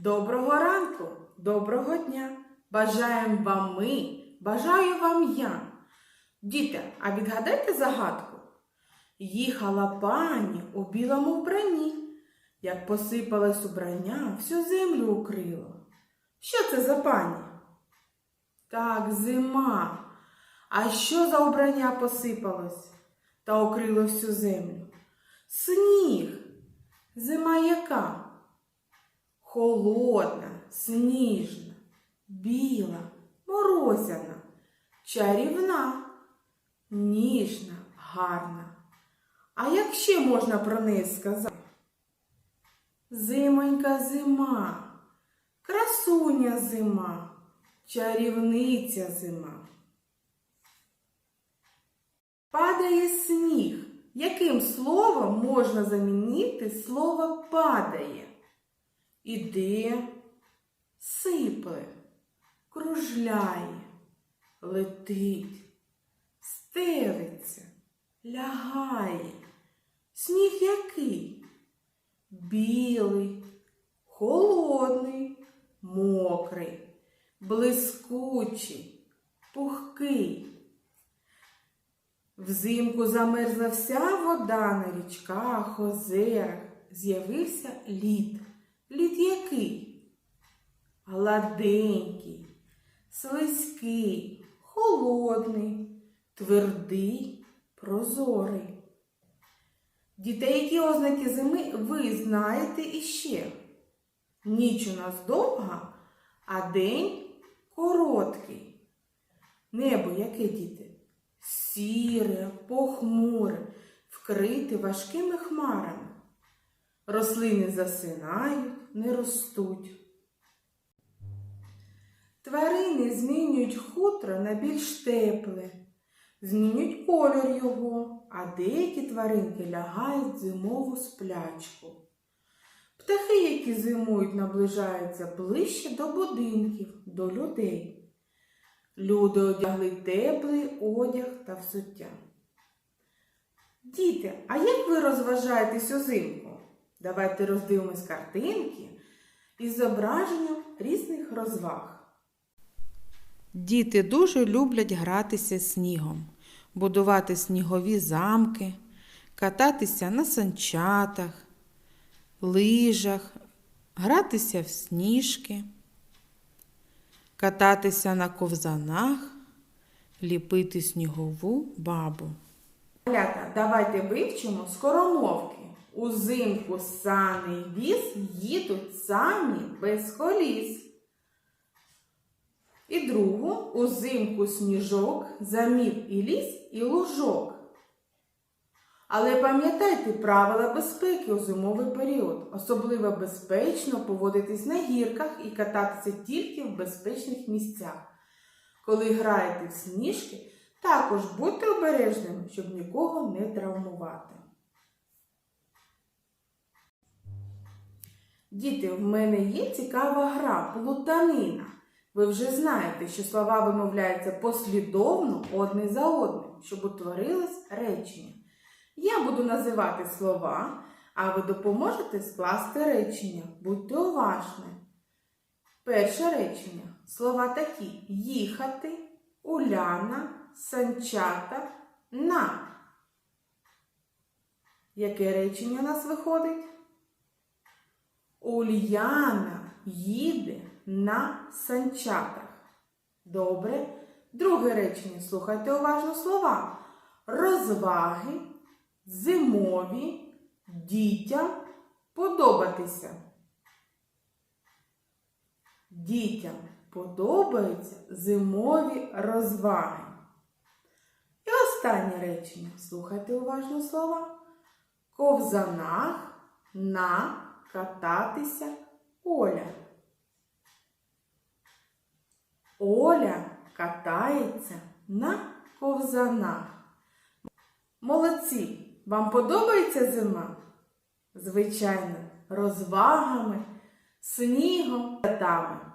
Доброго ранку, доброго дня! Бажаємо вам ми, бажаю вам я. Діти, а відгадайте загадку. Їхала пані у білому вбранні, як посипалось убрання, всю землю укрило. Що це за пані? Так, зима. А що за убрання посипалось та укрило всю землю? Сніг. Зима яка? Холодна, сніжна, біла, морозяна, чарівна, ніжна, гарна. А як ще можна про неї сказати? Зимонька зима, красуня зима, чарівниця зима. Падає сніг. Яким словом можна замінити слово падає? Іде, сипле, кружляє, летить, стелиться, лягає. Сніг який? Білий, холодний, мокрий, блискучий, пухкий. Взимку замерзла вся вода на річках, озерах, з'явився лід. Лід який? Гладенький, слизький, холодний, твердий, прозорий. Дітей, які ознаки зими, ви знаєте іще. Ніч у нас довга, а день короткий. Небо яке діти? Сіре, похмуре, вкрите важкими хмарами. Рослини засинають, не ростуть. Тварини змінюють хутро на більш тепле, змінюють кольор його, а деякі тваринки лягають зимову сплячку. Птахи, які зимують, наближаються ближче до будинків, до людей. Люди одягли теплий одяг та взуття. Діти, а як ви розважаєтесь узимку? Давайте роздивимось картинки із зображенням різних розваг. Діти дуже люблять гратися снігом, будувати снігові замки, кататися на санчатах, лижах, гратися в сніжки, кататися на ковзанах, ліпити снігову бабу. Давайте вивчимо скоромовки. Узимку сани й віз їдуть самі без коліс. І другу узимку сніжок замів і ліс, і лужок. Але пам'ятайте правила безпеки у зимовий період. Особливо безпечно поводитись на гірках і кататися тільки в безпечних місцях. Коли граєте в сніжки, також будьте обережними, щоб нікого не травмувати. Діти, в мене є цікава гра плутанина. Ви вже знаєте, що слова вимовляються послідовно одне за одним, щоб утворилось речення. Я буду називати слова, а ви допоможете скласти речення. Будьте уважні. Перше речення. Слова такі: їхати, уляна, санчата, на. Яке речення у нас виходить? Ульяна їде на санчатах. Добре. Друге речення. Слухайте уважно слова. Розваги, зимові, дітям подобатися. Дітям подобаються зимові розваги. І останнє речення. Слухайте уважно слова. Ковзанах на кататися Оля. Оля катається на ковзанах. Молодці! Вам подобається зима? Звичайно, розвагами, снігом, святами.